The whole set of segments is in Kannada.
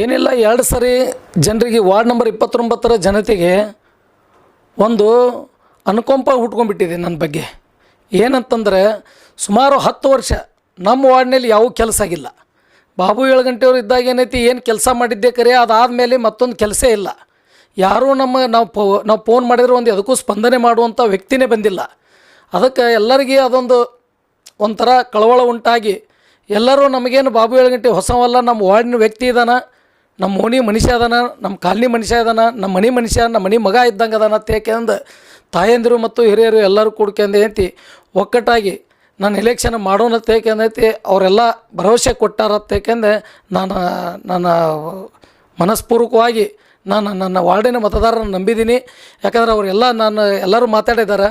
ಏನಿಲ್ಲ, ಎರಡು ಸರಿ ಜನರಿಗೆ ವಾರ್ಡ್ ನಂಬರ್ ಇಪ್ಪತ್ತೊಂಬತ್ತರ ಜನತೆಗೆ ಒಂದು ಅನುಕಂಪ ಹುಟ್ಕೊಂಡ್ಬಿಟ್ಟಿದೆ ನನ್ನ ಬಗ್ಗೆ. ಏನಂತಂದರೆ, ಸುಮಾರು ಹತ್ತು ವರ್ಷ ನಮ್ಮ ವಾರ್ಡ್ನಲ್ಲಿ ಯಾವ ಕೆಲಸ ಆಗಿಲ್ಲ. ಬಾಬು ಏಳುಗಂಟೆಯವ್ರು ಇದ್ದಾಗ ಏನೈತಿ, ಏನು ಕೆಲಸ ಮಾಡಿದ್ದೆ ಕರೆ, ಅದಾದಮೇಲೆ ಮತ್ತೊಂದು ಕೆಲಸ ಇಲ್ಲ. ಯಾರೂ ನಮ್ಮ, ನಾವು ಪೋ ನಾವು ಫೋನ್ ಮಾಡಿದ್ರೆ ಒಂದು ಅದಕ್ಕೂ ಸ್ಪಂದನೆ ಮಾಡುವಂಥ ವ್ಯಕ್ತಿನೇ ಬಂದಿಲ್ಲ. ಅದಕ್ಕೆ ಎಲ್ಲರಿಗೆ ಅದೊಂದು ಒಂಥರ ಕಳವಳ ಉಂಟಾಗಿ ಎಲ್ಲರೂ ನಮಗೇನು, ಬಾಬು ಏಳುಗಂಟೆ ಹೊಸವಲ್ಲ, ನಮ್ಮ ವಾರ್ಡಿನ ವ್ಯಕ್ತಿ ಇದಾನ ನಮ್ಮ ಓಣಿ ಮನುಷ್ಯ ಅದಾನ, ನಮ್ಮ ಕಾಲನಿ ಮನುಷ್ಯ ಅದಾನ, ನಮ್ಮ ಮನೆ ಮನುಷ್ಯ, ನಮ್ಮ ಮನೆ ಮಗ ಇದ್ದಂಗೆ ಅದಾನ ತೇಕೆಂದು ತಾಯಂದಿರು ಮತ್ತು ಹಿರಿಯರು ಎಲ್ಲರೂ ಕೂಡ್ಕೊಂಡು ಏನೈತಿ ಒಕ್ಕಟ್ಟಾಗಿ ನಾನು ಎಲೆಕ್ಷನ್ ಮಾಡೋಣ ತೇಕೆಂದೈತಿ ಅವರೆಲ್ಲ ಭರವಸೆ ಕೊಟ್ಟಾರ ತೇಕೆಂದೆ ನಾನು ನನ್ನ ಮನಸ್ಪೂರ್ವಕವಾಗಿ ನಾನು, ನನ್ನ ವಾರ್ಡಿನ ಮತದಾರರನ್ನು ನಂಬಿದ್ದೀನಿ ಯಾಕಂದ್ರೆ ಅವರೆಲ್ಲ ನಾನು, ಎಲ್ಲರೂ ಮಾತಾಡಿದ್ದಾರೆ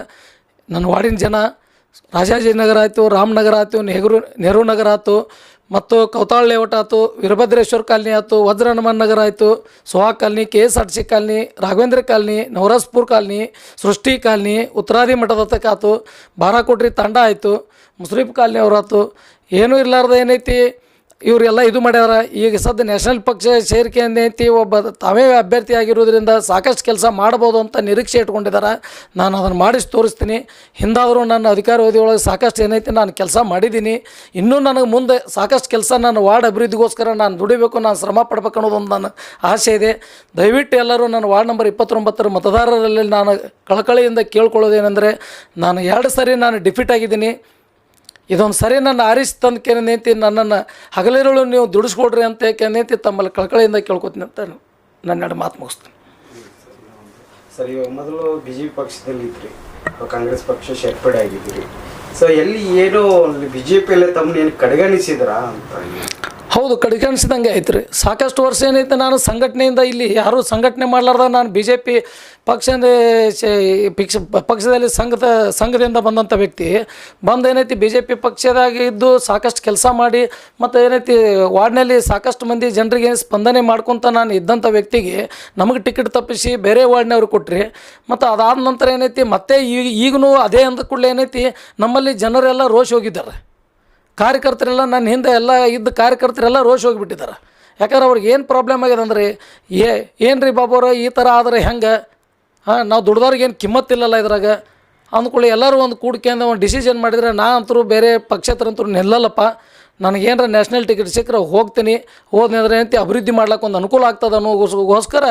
ನನ್ನ ವಾರ್ಡಿನ ಜನ ರಾಜಾಜಿನಗರ ಆಯಿತು, ರಾಮನಗರ ಆಯಿತು, ನೆಹರು ನೆಹರು ನಗರ ಆಯ್ತು ಮತ್ತು ಕೌತಾಳ್ ಲೇಔಟ್ ಆಯಿತು, ವೀರಭದ್ರೇಶ್ವರ ಕಾಲನಿ ಆಯಿತು ವಜ್ರ ಹನುಮಾನ್ ನಗರ ಆಯಿತು Suhag colony, K S R C colony, Raghavendra colony, Navrajpur colony, Srishti colony, Uttaradi ಮಠದ ತಕ್ಕ ಆಯ್ತು, ಬಾರಾಕೋಟ್ರಿ ತಾಂಡ ಆಯಿತು ಮುಸ್ರೀಫ್ ಕಾಲನಿ ಅವ್ರಾಯ್ತು ಏನೂ ಇರಲಾರ್ದ ಏನೈತಿ? ಇವರೆಲ್ಲ ಇದು ಮಾಡ್ಯಾರ, ಈಗ ಸದ್ಯ ನ್ಯಾಷನಲ್ ಪಕ್ಷ ಸೇರಿಕೆ ಏನೈತಿ ಒಬ್ಬ ತಾವೇ ಅಭ್ಯರ್ಥಿ ಆಗಿರೋದ್ರಿಂದ ಸಾಕಷ್ಟು ಕೆಲಸ ಮಾಡ್ಬೋದು ಅಂತ ನಿರೀಕ್ಷೆ ಇಟ್ಕೊಂಡಿದ್ದಾರೆ ನಾನು ಅದನ್ನು ಮಾಡಿಸಿ ತೋರಿಸ್ತೀನಿ. ಹಿಂದಾದರೂ ನನ್ನ ಅಧಿಕಾರ ಒಳಗೆ ಸಾಕಷ್ಟು ಏನೈತಿ ನಾನು ಕೆಲಸ ಮಾಡಿದ್ದೀನಿ. ಇನ್ನೂ ನನಗೆ ಮುಂದೆ ಸಾಕಷ್ಟು ಕೆಲಸ ನಾನು ವಾರ್ಡ್ ಅಭಿವೃದ್ಧಿಗೋಸ್ಕರ ನಾನು ದುಡಿಬೇಕು, ನಾನು ಶ್ರಮ ಪಡ್ಬೇಕು ಅನ್ನೋದೊಂದು ನನ್ನ ಆಸೆ ಇದೆ. ದಯವಿಟ್ಟು ಎಲ್ಲರೂ ನನ್ನ ವಾರ್ಡ್ ನಂಬರ್ ಇಪ್ಪತ್ತೊಂಬತ್ತರ ಮತದಾರರಲ್ಲಿ ನಾನು ಕಳಕಳಿಯಿಂದ ಕೇಳ್ಕೊಳ್ಳೋದೇನೆಂದರೆ, ನಾನು ಎರಡು ಸರಿ ನಾನು ಡಿಫೀಟ್ ಆಗಿದ್ದೀನಿ. ಇದೊಂದು ಸರಿ ನನ್ನ ಆರಿಸಿ ತಂದು ಕೇನೇತಿ ನನ್ನನ್ನು ಹಗಲಿರುಳು ನೀವು ದುಡಿಸ್ಕೊಡ್ರಿ ಅಂತ ಕೇನೇತಿ ತಮ್ಮಲ್ಲಿ ಕಳಕಳಿಯಿಂದ ಕೇಳ್ಕೊತೀನಿ ಅಂತ ನನ್ನ ಎರಡು ಮಾತು ಮುಗಿಸ್ತೀನಿ. ಸರ್, ಇವಾಗ ಮೊದಲು ಬಿ ಜೆ ಪಿ ಪಕ್ಷದಲ್ಲಿ ಇದ್ರಿ ಕಾಂಗ್ರೆಸ್ ಪಕ್ಷ ಸೇರ್ಪಡೆ ಆಗಿದ್ರಿ ಸೊ ಎಲ್ಲಿ ಏನೋ ಬಿ ಜೆ ಪಿಯಲ್ಲೇ ತಮ್ಮನ್ನ ಏನು ಕಡೆಗಣಿಸಿದ್ರಾ ಅಂತ. ಹೌದು ಕಡೆಗಣಿಸಿದಂಗೆ ಐತೆ ರೀ ಸಾಕಷ್ಟು ವರ್ಷ ಏನೈತೆ, ನಾನು ಸಂಘಟನೆಯಿಂದ ಇಲ್ಲಿ ಯಾರೂ ಸಂಘಟನೆ ಮಾಡಲಾರ್ದ ನಾನು ಬಿ ಜೆ ಪಿ ಪಕ್ಷದ ಪಿಕ್ಷ, ಪಕ್ಷದಲ್ಲಿ ಸಂಘದ, ಸಂಘದಿಂದ ಬಂದಂಥ ವ್ಯಕ್ತಿ. ಬಂದು ಏನೈತಿ ಬಿ ಜೆ ಪಿ ಪಕ್ಷದಾಗ ಇದ್ದು ಸಾಕಷ್ಟು ಕೆಲಸ ಮಾಡಿ, ಮತ್ತು ಏನೈತಿ, ವಾರ್ಡ್ನಲ್ಲಿ ಸಾಕಷ್ಟು ಮಂದಿ ಜನರಿಗೆ ಸ್ಪಂದನೆ ಮಾಡ್ಕೊತ ನಾನು ಇದ್ದಂಥ ವ್ಯಕ್ತಿಗೆ ನಮಗೆ ಟಿಕೆಟ್ ತಪ್ಪಿಸಿ ಬೇರೆ ವಾರ್ಡ್ನವ್ರು ಕೊಟ್ಟ್ರಿ ಮತ್ತು ಅದಾದ ನಂತರ ಏನೈತಿ, ಮತ್ತೆ ಈಗ ಈಗಲೂ ಅದೇ ಅಂದ ಕೂಡಲೇ ಏನೈತಿ, ನಮ್ಮಲ್ಲಿ ಜನರೆಲ್ಲ ರೋಷ್ ಹೋಗಿದ್ದಾರೆ. ಕಾರ್ಯಕರ್ತರೆಲ್ಲ ನನ್ನ ಹಿಂದೆ ಎಲ್ಲ ಇದ್ದ ಕಾರ್ಯಕರ್ತರೆಲ್ಲ ರೋಷ್ ಹೋಗಿಬಿಟ್ಟಿದ್ದಾರೆ. ಯಾಕಂದ್ರೆ ಅವ್ರಿಗೆ ಏನು ಪ್ರಾಬ್ಲಮ್ ಆಗಿದೆ ಅಂದ್ರೆ, ಏ ಏನು ರೀ ಬಾಬೋರ ಈ ಥರ ಆದರೆ ಹೆಂಗೆ? ಹಾಂ, ನಾವು ದುಡ್ದವ್ರಿಗೆ ಏನು ಕಿಮ್ಮತ್ತಿಲ್ಲಲ್ಲ ಇದ್ರಾಗ? ಅಂದ್ಕೊಳ್ಳಿ ಎಲ್ಲರೂ ಒಂದು ಕೂಡ್ಕೊಂಡು ಒಂದು ಡಿಸಿಷನ್ ಮಾಡಿದರೆ ನಾ ಅಂತರೂ ಬೇರೆ ಪಕ್ಷೇತರಂತರೂ ನಿಲ್ಲಲ್ಲಪ್ಪ. ನನಗೇನಾರ ನ್ಯಾಷನಲ್ ಟಿಕೆಟ್ ಸಿಕ್ಕರೆ ಹೋಗ್ತೀನಿ ಹೋದ್ನಂದ್ರೆ ಏನಂತ ಅಭಿವೃದ್ಧಿ ಮಾಡ್ಲಿಕ್ಕೆ ಒಂದು ಅನುಕೂಲ ಆಗ್ತದೆ ಅನ್ನೋಗೋಸ್ಕರ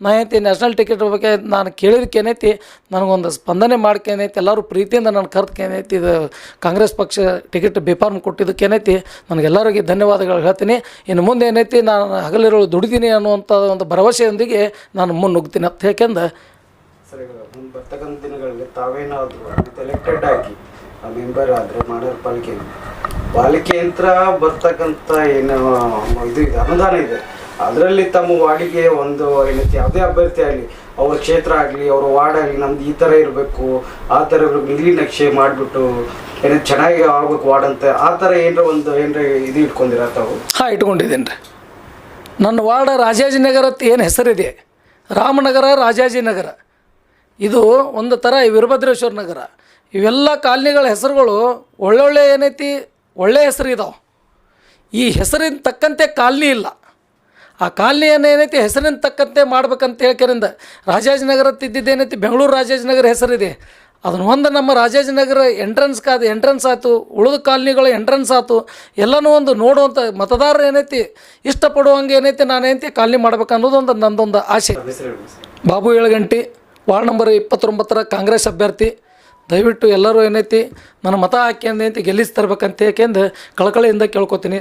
ನಾ ಏನಂತೆ ನ್ಯಾಷನಲ್ ಟಿಕೆಟ್ ಬಗ್ಗೆ ನಾನು ಕೇಳಿದಕ್ಕೆ ಏನೈತಿ ನನಗೊಂದು ಸ್ಪಂದನೆ ಮಾಡ್ಕೇನೈತಿ ಎಲ್ಲರೂ ಪ್ರೀತಿಯಿಂದ ನಾನು ಕರ್ತ್ಕೆ ಏನೈತಿ ಇದು ಕಾಂಗ್ರೆಸ್ ಪಕ್ಷ ಟಿಕೆಟ್ ಬೇಪಾರ್ಮ್ ಕೊಟ್ಟಿದ್ದಕ್ಕೇನೈತಿ ನನಗೆಲ್ಲರಿಗೆ ಧನ್ಯವಾದಗಳು ಹೇಳ್ತೀನಿ. ಇನ್ನು ಮುಂದೆ ಏನೈತಿ ನಾನು ಹಗಲಿರೋಳು ದುಡಿದೀನಿ ಅನ್ನುವಂಥ ಒಂದು ಭರವಸೆಯೊಂದಿಗೆ ನಾನು ಮುನ್ನುಗ್ತೀನಿ ಅಂತ ಯಾಕೆಂದ್ರೆ ಸರಿ ಬರ್ತಕ್ಕಂಥ ದಿನಗಳಲ್ಲಿ ತಾವೇನಾದರೂ ಎಲೆಕ್ಟೆಡ್ ಆಗಿ ಮೆಂಬರ್ ಆದರೆ ಮಾಡರ್ ಪಾಲಿಕೆ ಪಾಲಿಕೆ ಯಂತ್ರ ಬರ್ತಕ್ಕಂಥ ಏನು, ಇದು ಇದೆ, ಅನುದಾನ ಇದೆ. ಅದರಲ್ಲಿ ತಮ್ಮ ವಾರ್ಡಿಗೆ ಒಂದು ಏನೈತಿ ಯಾವುದೇ ಅಭ್ಯರ್ಥಿ ಆಗಲಿ, ಅವ್ರ ಕ್ಷೇತ್ರ ಆಗಲಿ, ಅವ್ರ ವಾರ್ಡ್ ಆಗಲಿ, ನಮ್ದು ಈ ಥರ ಇರಬೇಕು, ಆ ಥರ ಇರಬೇಕು ನೀಲಿ ನಕ್ಷೆ ಮಾಡಿಬಿಟ್ಟು, ಏನೋ ಚೆನ್ನಾಗಿ ಆಗ್ಬೇಕು ವಾರ್ಡ್ ಅಂತ, ಆ ಥರ ಏನರ ಒಂದು ಏನರ ಇದು ಇಟ್ಕೊಂಡಿರ ತಾವು ಹಾಂ, ಇಟ್ಕೊಂಡಿದ್ದೀನಿ ರೀ. ನನ್ನ ವಾರ್ಡ ರಾಜಾಜಿನಗರ ಏನು ಹೆಸರಿದೆ? ರಾಮನಗರ, ರಾಜಾಜಿನಗರ. ಇದು ಒಂದು ಥರ ವೀರಭದ್ರೇಶ್ವರ ನಗರ. ಇವೆಲ್ಲ ಕಾಲನಿಗಳ ಹೆಸರುಗಳು ಒಳ್ಳೊಳ್ಳೆ ಏನೈತಿ ಒಳ್ಳೆ ಹೆಸರು ಇದಾವೆ. ಈ ಹೆಸರಿನ ತಕ್ಕಂತೆ ಕಾಲನಿ ಇಲ್ಲ. ಆ ಕಾಲನಿಯನ್ನು ಏನೈತಿ ಹೆಸರಿನ ತಕ್ಕಂತೆ ಮಾಡ್ಬೇಕಂತ ಹೇಳ್ಕರಿಂದ ರಾಜಾಜಿನಗರ ತಿದ್ದಿದ್ದೇನೈತಿ ಬೆಂಗಳೂರು ರಾಜಾಜಿನಗರ ಹೆಸರಿದೆ. ಅದನ್ನ ಒಂದು ನಮ್ಮ ರಾಜಾಜಿನಗರ ಎಂಟ್ರೆನ್ಸ್ ಕಾದ ಎಂಟ್ರೆನ್ಸ್ ಆಯಿತು ಉಳಿದ ಕಾಲ್ನಿಗಳು ಎಂಟ್ರೆನ್ಸ್ ಆಯಿತು ಎಲ್ಲನೂ ಒಂದು ನೋಡುವಂಥ ಮತದಾರರು ಏನೈತಿ ಇಷ್ಟಪಡುವಂಗೆ ಏನೈತಿ ನಾನು ಏನೈತಿ ಕಾಲನಿ ಮಾಡ್ಬೇಕು ಅನ್ನೋದೊಂದು ನಂದೊಂದು ಆಸೆ. ಬಾಬು ಏಳು ಗಂಟೆ ವಾರ್ಡ್ ನಂಬರ್ ಇಪ್ಪತ್ತೊಂಬತ್ತರ ಕಾಂಗ್ರೆಸ್ ಅಭ್ಯರ್ಥಿ ದಯವಿಟ್ಟು ಎಲ್ಲರೂ ಏನೈತಿ ನನ್ನ ಮತ ಹಾಕ್ಯಂದು ಅಂತ ಗೆಲ್ಲಿಸಿ ತರ್ಬೇಕಂತ ಯಾಕೆಂದು ಕಳಕಳಿಯಿಂದ ಕೇಳ್ಕೊತೀನಿ.